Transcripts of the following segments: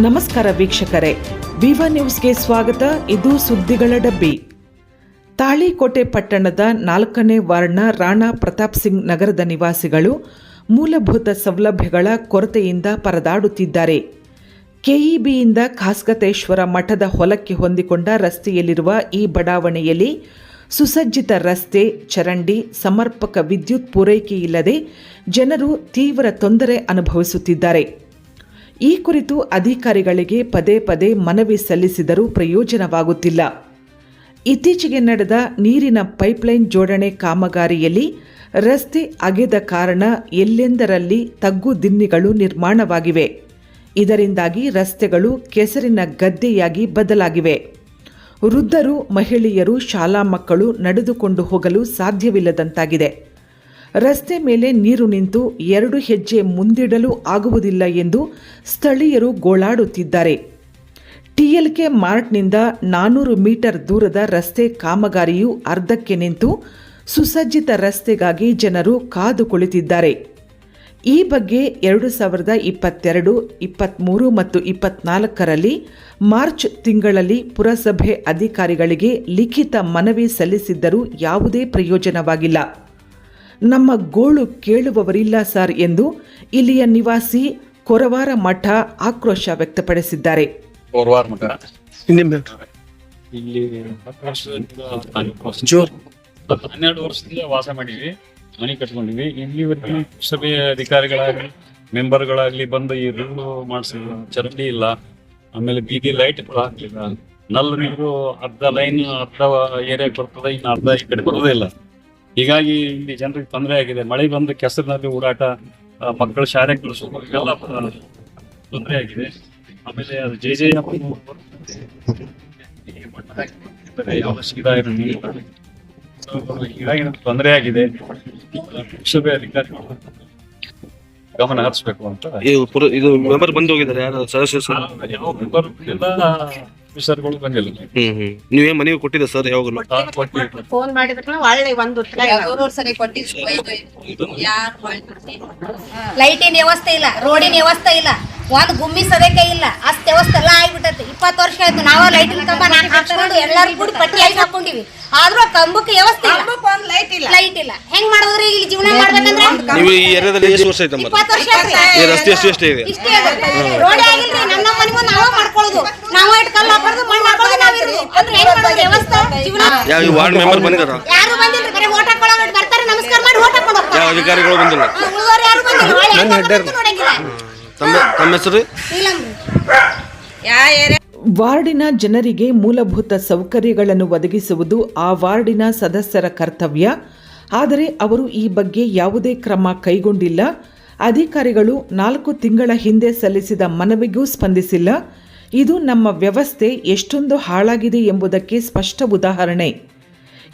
ನಮಸ್ಕಾರ ವೀಕ್ಷಕರೇ. ವಿವ ನ್ಯೂಸ್ಗೆ ಸ್ವಾಗತ. ಇದು ಸುದ್ದಿಗಳ ಡಬ್ಬಿ. ತಾಳಿಕೋಟೆ ಪಟ್ಟಣದ ನಾಲ್ಕನೇ ವಾರ್ಡ್ನ ರಾಣಾ ಪ್ರತಾಪ್ ಸಿಂಗ್ ನಗರದ ನಿವಾಸಿಗಳು ಮೂಲಭೂತ ಸೌಲಭ್ಯಗಳ ಕೊರತೆಯಿಂದ ಪರದಾಡುತ್ತಿದ್ದಾರೆ. ಕೆಇಬಿಯಿಂದ ಖಾಸ್ಗತೇಶ್ವರ ಮಠದ ಹೊಲಕ್ಕೆ ಹೊಂದಿಕೊಂಡ ರಸ್ತೆಯಲ್ಲಿರುವ ಈ ಬಡಾವಣೆಯಲ್ಲಿ ಸುಸಜ್ಜಿತ ರಸ್ತೆ, ಚರಂಡಿ, ಸಮರ್ಪಕ ವಿದ್ಯುತ್ ಪೂರೈಕೆ ಇಲ್ಲದೆ ಜನರು ತೀವ್ರ ತೊಂದರೆ ಅನುಭವಿಸುತ್ತಿದ್ದಾರೆ. ಈ ಕುರಿತು ಅಧಿಕಾರಿಗಳಿಗೆ ಪದೇ ಪದೇ ಮನವಿ ಸಲ್ಲಿಸಿದರೂ ಪ್ರಯೋಜನವಾಗುತ್ತಿಲ್ಲ. ಇತ್ತೀಚೆಗೆ ನಡೆದ ನೀರಿನ ಪೈಪ್ಲೈನ್ ಜೋಡಣೆ ಕಾಮಗಾರಿಯಲ್ಲಿ ರಸ್ತೆ ಅಗೆದ ಕಾರಣ ಎಲ್ಲೆಂದರಲ್ಲಿ ತಗ್ಗು ದಿನ್ನಿಗಳು ನಿರ್ಮಾಣವಾಗಿವೆ. ಇದರಿಂದಾಗಿ ರಸ್ತೆಗಳು ಕೆಸರಿನ ಗದ್ದೆಯಾಗಿ ಬದಲಾಗಿವೆ. ವೃದ್ಧರು, ಮಹಿಳೆಯರು, ಶಾಲಾ ಮಕ್ಕಳು ನಡೆದುಕೊಂಡು ಹೋಗಲು ಸಾಧ್ಯವಿಲ್ಲದಂತಾಗಿದೆ. ರಸ್ತೆ ಮೇಲೆ ನೀರು ನಿಂತು ಎರಡು ಹೆಜ್ಜೆ ಮುಂದಿಡಲು ಆಗುವುದಿಲ್ಲ ಎಂದು ಸ್ಥಳೀಯರು ಗೋಳಾಡುತ್ತಿದ್ದಾರೆ. ಟಿಎಲ್ಕೆ ಮಾರ್ಟ್ನಿಂದ ನಾನೂರು ಮೀಟರ್ ದೂರದ ರಸ್ತೆ ಕಾಮಗಾರಿಯು ಅರ್ಧಕ್ಕೆ ನಿಂತು ಸುಸಜ್ಜಿತ ರಸ್ತೆಗಾಗಿ ಜನರು ಕಾದು ಕುಳಿತಿದ್ದಾರೆ. ಈ ಬಗ್ಗೆ ಎರಡು ಸಾವಿರದ ಇಪ್ಪತ್ತೆರಡು, ಇಪ್ಪತ್ತ್ಮೂರು ಮತ್ತು ಇಪ್ಪತ್ನಾಲ್ಕರಲ್ಲಿ ಮಾರ್ಚ್ ತಿಂಗಳಲ್ಲಿ ಪುರಸಭೆ ಅಧಿಕಾರಿಗಳಿಗೆ ಲಿಖಿತ ಮನವಿ ಸಲ್ಲಿಸಿದ್ದರೂ ಯಾವುದೇ ಪ್ರಯೋಜನವಾಗಿಲ್ಲ. ನಮ್ಮ ಗೋಳು ಕೇಳುವವರಿಲ್ಲ ಸರ್ ಎಂದು ಇಲ್ಲಿಯ ನಿವಾಸಿ ಕೊರವಾರ ಮಠ ಆಕ್ರೋಶ ವ್ಯಕ್ತಪಡಿಸಿದ್ದಾರೆ. ಕೋರ್ವಾರ ಮಠ. ನಿಂಬೆ ಇಲ್ಲಿ ಹನ್ನೆರಡು ವರ್ಷದಿಂದ ವಾಸ ಮಾಡಿದ್ವಿ ಮನೆ ಕಟ್ಕೊಂಡಿವಿ ಇಲ್ಲಿವರೆಗೂ ಸಭೆಯ ಅಧಿಕಾರಿಗಳಾಗಲಿ ಮೆಂಬರ್ಗಳಾಗ್ಲಿ ಬಂದು ಈ ರೂಮ್ ಮಾಡಿಸಿದ್ರು ಚರಂಡಿ ಇಲ್ಲ ಆಮೇಲೆ ಬೀದಿ ಲೈಟ್ ಹಾಕ್ಲಿಲ್ಲ. ನಲ್ಲ ನೀರು ಅರ್ಧ ಲೈನ್ ಅರ್ಧ ಏರಿಯಾಗೆ ಬರ್ತದೆ ಇನ್ನು ಅರ್ಧ ಈ ಕಡೆ ಬರೋದೇ ಇಲ್ಲ. ಹೀಗಾಗಿ ಇಲ್ಲಿ ಜನರಿಗೆ ತೊಂದರೆ ಆಗಿದೆ. ಮಳೆ ಬಂದು ಕೆಸರಿನಲ್ಲಿ ಓಡಾಟ ಮಕ್ಕಳ ಶಾಲೆ ಕಳಿಸೋದು ಇವೆಲ್ಲ ತೊಂದರೆ ಆಗಿದೆ. ಆಮೇಲೆ ಅದು ಜೆ ಜೆ ಹೀಗಾಗಿ ನಮ್ಗೆ ತೊಂದರೆ ಆಗಿದೆ. ಪುರಸಭೆ ಅಧಿಕಾರಿಗಳು ಗಮನ ಹರಿಸ್ಬೇಕು ಅಂತ. ಇದು ಮೆಂಬರ್ ಬಂದು ಹೋಗಿದ್ದಾರೆ ಯಾರು ಸದಸ್ಯ ಆಫೀಸರ್ಗಳು ಬಂದಿಲ್ಲ. ಹ್ಮ್ ಹ್ಮ್. ನೀವೇ ಮನೆಗೆ ಕೊಟ್ಟಿದ್ದ ಸರ್ ಯಾವಾಗಲೂ? ಆ, ಕೊಟ್ಟಿದ್ರು. ಫೋನ್ ಮಾಡಿದ್ರೆ ಒಳ್ಳೆ ಒಂದು ಉತ್ತರ ಇಲ್ಲ. ಮೂರ್ ಸರಿ ಕೊಟ್ಟಿದ್ರು ಯಾರು ಲೈಟಿನ ವ್ಯವಸ್ಥೆ ಇಲ್ಲ ರೋಡಿನ ವ್ಯವಸ್ಥೆ ಇಲ್ಲ. ಒಂದ್ ಗುಮ್ಮಿ ಸದಕ್ಕೆ ಇಲ್ಲ. ಅಷ್ಟ್ ವ್ಯವಸ್ಥೆ ಎಲ್ಲ ಆಗ್ಬಿಟ್ಟೈತಿ. ಇಪ್ಪತ್ತು ವರ್ಷ ಆಯ್ತು ನಾವ ಲೈಟಿನ ಕಂಬ ನಾನ್ ಹಾಕೊಂಡು ಎಲ್ಲಾರು ಕೂಡಿ ಪಟ್ಟಿ ಲೈಟ್ ಹಾಕೊಂಡಿವಿ ಆದ್ರೂ ಆ ಕಂಬಕ್ಕೆ ವ್ಯವಸ್ಥೆ ಇಲ್ಲ. ಕಂಬಕ್ಕೆ ಒಂದ್ ಲೈಟ್ ಇಲ್ಲ. ಲೈಟ್ ಇಲ್ಲ. ಹೆಂಗ್ ಮಾಡಿದ್ರಿ ಇಲ್ಲಿ ಜೀವನ ಮಾಡ್ಬೇಕಂದ್ರೆ? ನೀವು ಈ ಏರಿಯಾದಲ್ಲಿ ಎಷ್ಟು ವರ್ಷ ಐತಮ್ಮ ಇಪ್ಪತ್ತು ವರ್ಷ ಆಯ್ತು. ಈ ರಸ್ತೆ ಎಷ್ಟು ಎಷ್ಟೇ ಇದೆ? ಇಷ್ಟೇ ರೋಡ್ ಆಗಿಲ್ರಿ. ಮುಂದೆ ನಾವ ಮಾಡ್ಕೊಳ್ಳೋದು. ನಾವ ಇಟ್ ಕಲ್ಲು ಹಾಕೋದು ಮಣ್ಣು ಹಾಕೋದು ನಾವ್ ಇರೋದು. ಅಂದ್ರೆ ಹೆಂಗ್ ಮಾಡೋದು? ವ್ಯವಸ್ಥೆ? ಜೀವನ? ಯಾವ ಈ ವಾರ್ಡ್ ಮೆಂಬರ್ ಬಂದಿದಾರ ಯಾರು ಬಂದಿಲ್ರಿ? ಬರೀ ಓಟ್ ಹಾಕೊಳ್ಳೋದು ಬರ್ತಾರೆ ನಮಸ್ಕಾರ ಮಾಡಿ ಓಟ್ ಹಾಕೊಂಡು ಹೋಗ್ತಾರೆ. ಯಾವ ಅಧಿಕಾರಿಗಳು ಬಂದಿಲ್ಲ? ಯಾರು ತಮ್ಮ ತಮ್ಮ ಹೆಸರು? ಇಲ್ಲಂದ್ರಿ ಯಾ ಏರಿಯಾ ವಾರ್ಡಿನ ಜನರಿಗೆ ಮೂಲಭೂತ ಸೌಕರ್ಯಗಳನ್ನು ಒದಗಿಸುವುದು ಆ ವಾರ್ಡಿನ ಸದಸ್ಯರ ಕರ್ತವ್ಯ. ಆದರೆ ಅವರು ಈ ಬಗ್ಗೆ ಯಾವುದೇ ಕ್ರಮ ಕೈಗೊಂಡಿಲ್ಲ. ಅಧಿಕಾರಿಗಳು ನಾಲ್ಕು ತಿಂಗಳ ಹಿಂದೆ ಸಲ್ಲಿಸಿದ ಮನವಿಗೂ ಸ್ಪಂದಿಸಿಲ್ಲ. ಇದು ನಮ್ಮ ವ್ಯವಸ್ಥೆ ಎಷ್ಟೊಂದು ಹಾಳಾಗಿದೆ ಎಂಬುದಕ್ಕೆ ಸ್ಪಷ್ಟ ಉದಾಹರಣೆ.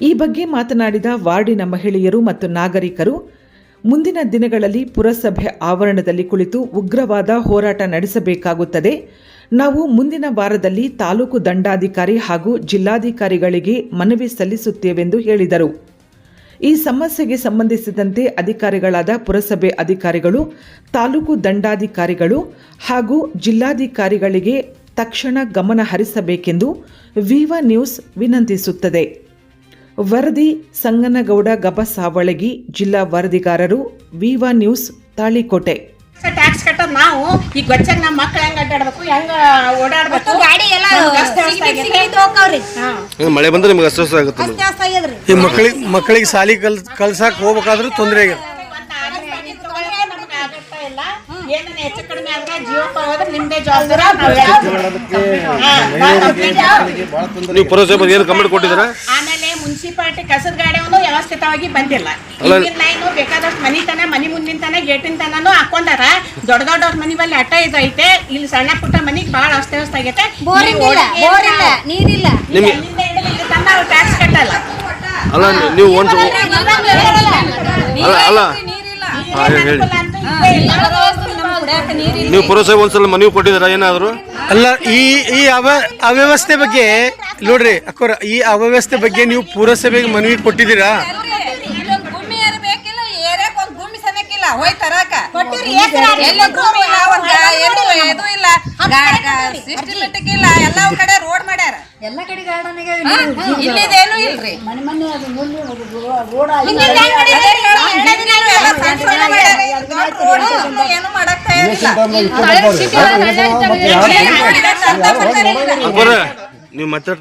ಈ ಬಗ್ಗೆ ಮಾತನಾಡಿದ ವಾರ್ಡಿನ ಮಹಿಳೆಯರು ಮತ್ತು ನಾಗರಿಕರು, ಮುಂದಿನ ದಿನಗಳಲ್ಲಿ ಪುರಸಭೆ ಆವರಣದಲ್ಲಿ ಕುಳಿತು ಉಗ್ರವಾದ ಹೋರಾಟ ನಡೆಸಬೇಕಾಗುತ್ತದೆ. ನಾವು ಮುಂದಿನ ವಾರದಲ್ಲಿ ತಾಲೂಕು ದಂಡಾಧಿಕಾರಿ ಹಾಗೂ ಜಿಲ್ಲಾಧಿಕಾರಿಗಳಿಗೆ ಮನವಿ ಸಲ್ಲಿಸುತ್ತೇವೆಂದು ಹೇಳಿದರು. ಈ ಸಮಸ್ಯೆಗೆ ಸಂಬಂಧಿಸಿದಂತೆ ಅಧಿಕಾರಿಗಳಾದ ಪುರಸಭೆ ಅಧಿಕಾರಿಗಳು, ತಾಲೂಕು ದಂಡಾಧಿಕಾರಿಗಳು ಹಾಗೂ ಜಿಲ್ಲಾಧಿಕಾರಿಗಳಿಗೆ ತಕ್ಷಣ ಗಮನ ಹರಿಸಬೇಕೆಂದು ವಿವಾ ನ್ಯೂಸ್ ವಿನಂತಿಸುತ್ತದೆ. ವರದಿ ಸಂಗನಗೌಡ ಗಬಸಾವಳಗಿ ಜಿಲ್ಲಾ ವರದಿಗಾರರು ವಿವಾ ನ್ಯೂಸ್ ತಾಳಿಕೋಟೆ. ಟ್ಯಾಕ್ಸ್ ಕಟ್ಟೋದು ನಾವು ಈಗ ಗೊಚ್ಚಾಗ ನಮ್ಮ ಮಕ್ಕಳು ಹೆಂಗ್ ಅಡ್ಡಾಡ್ಬೇಕು ಹೆಂಗ ಓಡಾಡ್ಬೇಕು? ಗಾಡಿ ಎಲ್ಲ. ಮಳೆ ಬಂದ್ರೆ ನಿಮ್ಗೆ ಅಸ್ವಸ್ಥ ಆಗುತ್ತೆ ಈ ಮಕ್ಕಳಿಗೆ ಮಕ್ಕಳಿಗೆ ಸಾಲಿ ಕಲ್ ಕಲ್ಸಕ್ ಹೋಗ್ಬೇಕಾದ್ರೂ ತೊಂದರೆ ಆಗಿದೆ ನಾವ್ ಪುರಸಭೆ ಏನು ಕಂಪ್ಲೇಂಟ್ ಕೊಟ್ಟಿದ್ದೀರಾ? ಆಮೇಲೆ ಮುನ್ಸಿಪಾಲಿಟಿ ಕಸದ ಗಾಡಿ ಒಂದು ವ್ಯವಸ್ಥಿತವಾಗಿ ಬಂದಿಲ್ಲ. ಈಗಿನ ಲೈನು ಬೇಕಾದಷ್ಟು ಮನಿ ತನ ಮನಿ ಮುಂದಿನ ತನ ಗೇಟಿನ ತನನು ಹಾಕೊಂಡಾರ. ದೊಡ್ಡ ದೊಡ್ಡವ್ರ ಮನಿ ಬಲ್ಲಿ ಅಟ್ಟ ಇದೈತೆ ಐತೆ. ಇಲ್ಲಿ ಸಣ್ಣ ಪುಟ್ಟ ಮನಿಗ್ ಬಹಳ ವ್ಯವಸ್ಥೆ ಆಗೈತೆ. ಬೋರಿಂಗ್ ನೀವು ಇಲ್ಲ. ಬೋರ್ ಇಲ್ಲ ನೀರಿಲ್ಲ. ಇಲ್ಲಿ ಟ್ಯಾಕ್ಸ್ ಕಟ್ಟಲ್ಲ. ಅಲ್ಲ ನೀವು ಒಂದು ಅಲ್ಲ ಅಲ್ಲ. ಹಾ, ಹೇಳಿ, ನೀವು ಪುರಸಭೆ ಒಂದ್ಸಲ ಮನವಿ ಕೊಟ್ಟಿದ್ರ ಏನಾದ್ರು? ಅಲ್ಲ ಈ ಈ ಅವ ಅವ್ಯವಸ್ಥೆ ಬಗ್ಗೆ ನೋಡ್ರಿ ಅಕ್ಕೋರ ಈ ಅವ್ಯವಸ್ಥೆ ಬಗ್ಗೆ ನೀವು ಪುರಸಭೆಗೆ ಮನವಿ ಕೊಟ್ಟಿದ್ದೀರಾ? ಹೋಯ್ ತರಾಕ ಭೂಮಿ ಇಲ್ಲ ಒಂದ್ ಇದು ಇಲ್ಲ. ಸಿಸ್ಟಮೆಟಿಕ್ ಇಲ್ಲ ಎಲ್ಲಾ ಕಡೆ ರೋಡ್ ಮಾಡ್ಯಾರ. ಎಲ್ಲ ಕಡೆ ಗಾರ್ಡನ್ ಇಲ್ಲಿದೇನು ಇಲ್ರಿ. ಹಿಂದಿಂದ ಹೆಂಗ್ ಅದೇ ಮಾಡಿದ್ರಿ? ಹೇಳೋದು, ಎರಡೇ ದಿನ ಎಲ್ಲ ಸಣ್ಣ ಸಣ್ಣ ಮಾಡ್ಯಾರ. ಇದು ದೊಡ್ಡ ರೋಡ್ ಇನ್ನು ಏನು ಮಾಡಕ್ ತಯಾರಿಲ್ಲ ಅಕ್ಕೋರ ನೀವು ಮಾತಾಡ್